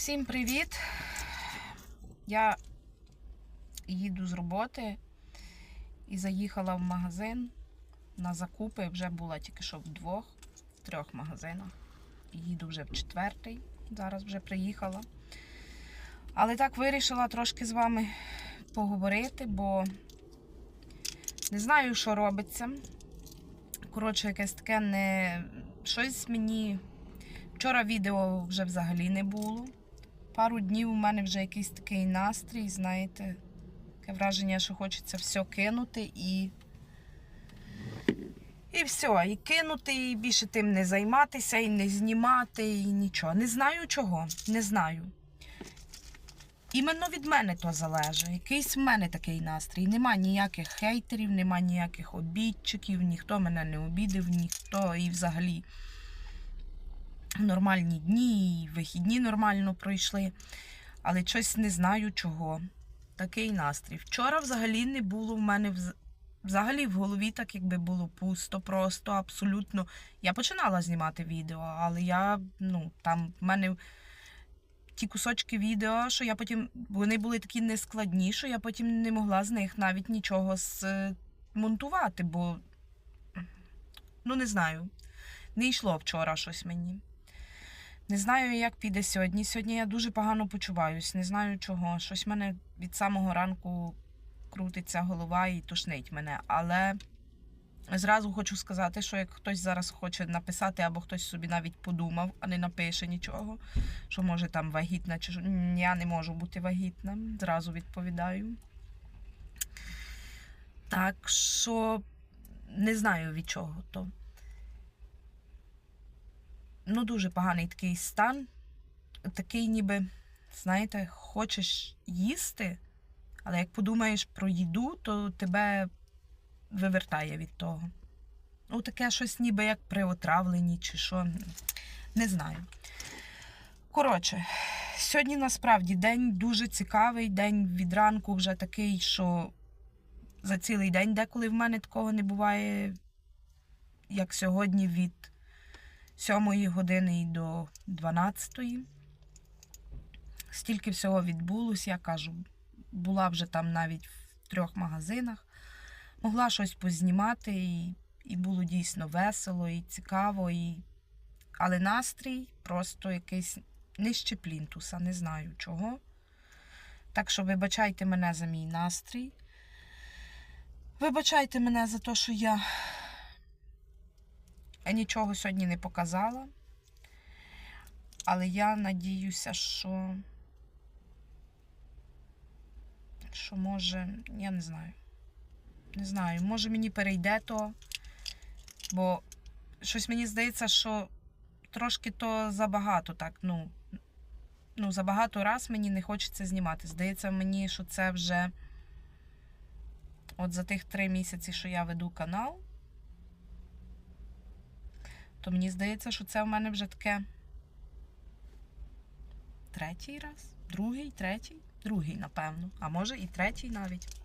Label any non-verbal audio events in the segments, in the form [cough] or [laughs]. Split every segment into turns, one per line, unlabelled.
Всім привіт! Я їду з роботи і заїхала в магазин на закупи. Вже була тільки що в двох, в трьох магазинах. Їду вже в четвертий, зараз вже приїхала. Але так вирішила трошки з вами поговорити, бо не знаю, що робиться. Коротше, якесь таке не щось мені. Вчора відео вже взагалі не було. Пару днів у мене вже якийсь такий настрій, знаєте, таке враження, що хочеться все кинути і. І все, і кинути, і більше тим не займатися, і не знімати, і нічого. Не знаю чого, не знаю. Іменно від мене то залежить. Якийсь в мене такий настрій. Нема ніяких хейтерів, нема ніяких обідчиків, ніхто мене не обідив, ніхто і взагалі нормальні дні, і вихідні нормально пройшли. Але щось не знаю чого. Такий настрій. Вчора взагалі не було в мене взагалі в голові, так якби було пусто, просто абсолютно. Я починала знімати відео, але я, ну, там в мене ті кусочки відео, що я потім. Вони були такі нескладні, що я потім не могла з них навіть нічого змонтувати, бо ну не знаю. Не йшло вчора щось мені. Не знаю, як піде сьогодні. Сьогодні я дуже погано почуваюсь, не знаю чого. Щось в мене від самого ранку крутиться голова і тошнить мене. Але зразу хочу сказати, що як хтось зараз хоче написати, або хтось собі навіть подумав, а не напише нічого, що може там вагітна, чи що я не можу бути вагітна. Зразу відповідаю. Так що не знаю від чого то ну, дуже поганий такий стан. Такий, ніби, знаєте, хочеш їсти, але як подумаєш про їду, то тебе вивертає від того. Ну, таке щось ніби як при отравленні чи що. Не знаю. Коротше, сьогодні насправді день дуже цікавий, день від ранку вже такий, що за цілий день деколи в мене такого не буває, як сьогодні від 7 години і до 12. Стільки всього відбулося, я кажу, була вже там навіть в трьох магазинах, могла щось познімати, і, і було дійсно весело і цікаво. І... Але настрій просто якийсь нижче плінтуса, не знаю чого. Так що вибачайте мене за мій настрій. Вибачайте мене за те, що я нічого сьогодні не показала. Але я надіюся, що. Що може, я не знаю. Не знаю, може мені перейде то, бо щось мені здається, що трошки то забагато так, ну, ну, забагато раз мені не хочеться знімати. Здається мені, що це вже от за тих три місяці, що я веду канал, то мені здається, що це в мене вже таке третій раз, другий, третій, другий, напевно. А може і третій навіть.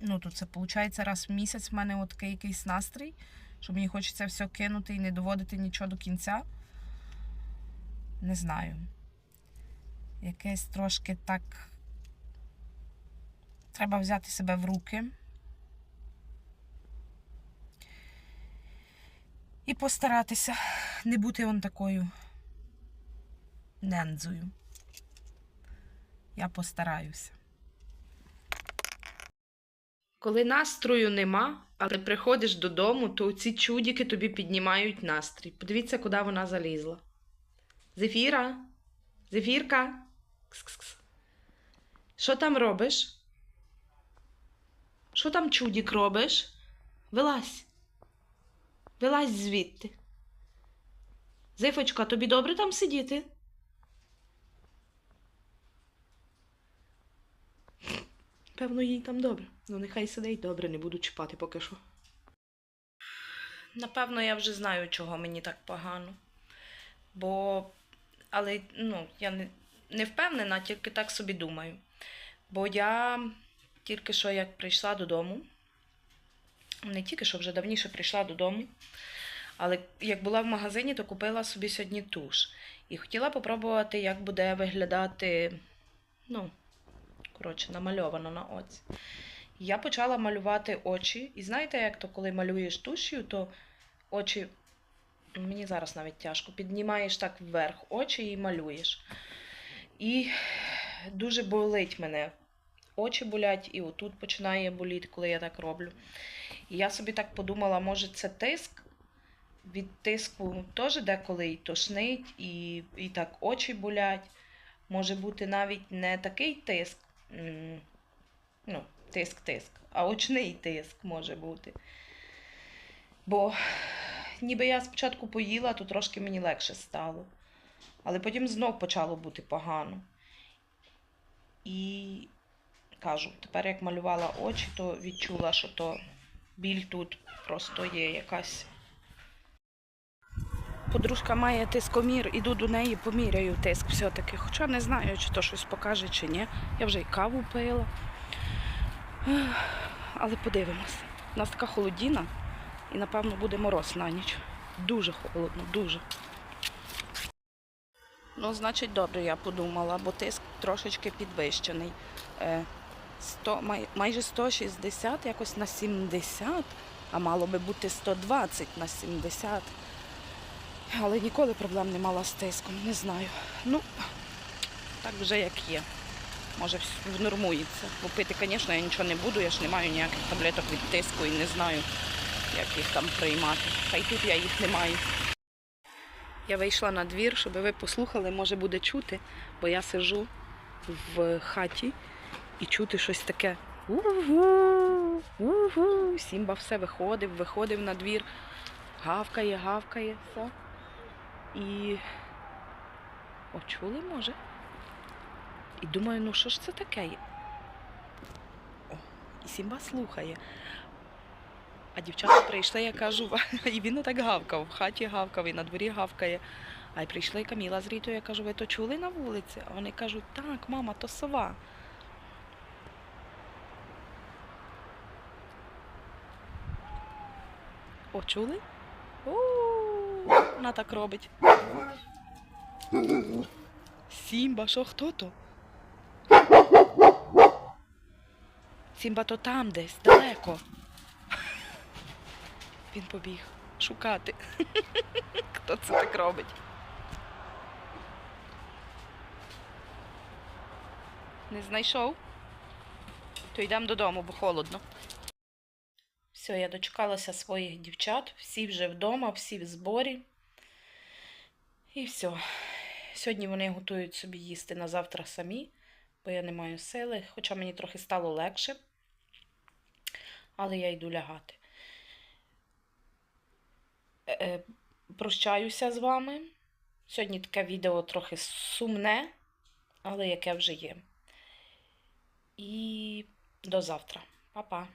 Ну, то це виходить раз в місяць в мене от такий якийсь настрій, що мені хочеться все кинути і не доводити нічого до кінця. Не знаю. Якесь трошки так. Треба взяти себе в руки. І постаратися не бути он такою нендзою. Я постараюся. Коли настрою нема, але приходиш додому, то ці чудики тобі піднімають настрій. Подивіться, куди вона залізла. Зефіра? Зефірка? Кс-кс-кс. Що там робиш? Що там чудік робиш? Вилазь. Вилазь звідти. Зифочка, тобі добре там сидіти? Певно, їй там добре. Ну, нехай сидить добре, не буду чіпати поки що. Напевно, я вже знаю, чого мені так погано. Бо, але ну, я не, не впевнена, тільки так собі думаю. Бо я тільки що як прийшла додому, не тільки що вже давніше прийшла додому, Але як була в магазині, то купила собі сьогодні туш. І хотіла попробувати, як буде виглядати, ну, коротше, намальовано на оці. Я почала малювати очі. І знаєте, як то коли малюєш туш'ю, то очі. Мені зараз навіть тяжко. Піднімаєш так вверх очі і малюєш. І дуже болить мене. Очі болять, і отут починає боліти, коли я так роблю. І я собі так подумала, може це тиск. Від тиску теж деколи і тошнить, і, і так очі болять. Може бути навіть не такий тиск, ну, тиск-тиск, а очний тиск може бути. Бо ніби я спочатку поїла, то трошки мені легше стало. Але потім знов почало бути погано. І кажу, тепер як малювала очі, то відчула, що то біль тут просто є якась. Подружка має тискомір, іду до неї, поміряю тиск все-таки. Хоча не знаю, чи то щось покаже, чи ні. Я вже й каву пила. Але подивимось. У нас така холодіна і, напевно, буде мороз на ніч. Дуже холодно, дуже. Ну, значить, добре, я подумала, бо тиск трошечки підвищений. Е, 100, май, майже 160, якось на 70, а мало би бути 120 на 70. Але ніколи проблем не мала з тиском, не знаю. Ну, так вже як є. Може, внормується. Бо пити, звісно, я нічого не буду, я ж не маю ніяких таблеток від тиску і не знаю, як їх там приймати. Хай тут я їх не маю. Я вийшла на двір, щоб ви послухали, може буде чути, бо я сижу в хаті і чути щось таке. Угу, угу. Сімба все виходив, виходив на двір, гавкає, гавкає, все. І. О, чули, може? І думаю, ну що ж це таке? О, і Сімба слухає. А дівчата прийшли, я кажу, [laughs] і він так гавкав, в хаті гавкав, і на дворі гавкає. А й прийшла і Каміла з Рітою, я кажу, ви то чули на вулиці? А вони кажуть, так, мама, то сова. О, чули? У, Вона так робить. Сімба, що хто то? Сімба то там десь, далеко. Він побіг шукати. [laughs] Хто це так робить? Не знайшов? То йдемо додому, бо холодно. Все, я дочекалася своїх дівчат. Всі вже вдома, всі в зборі. І все. Сьогодні вони готують собі їсти на завтра самі, бо я не маю сили, хоча мені трохи стало легше. Але я йду лягати. Е, Прощаюся з вами. Сьогодні таке відео трохи сумне, але яке вже є. І до завтра. Па-па.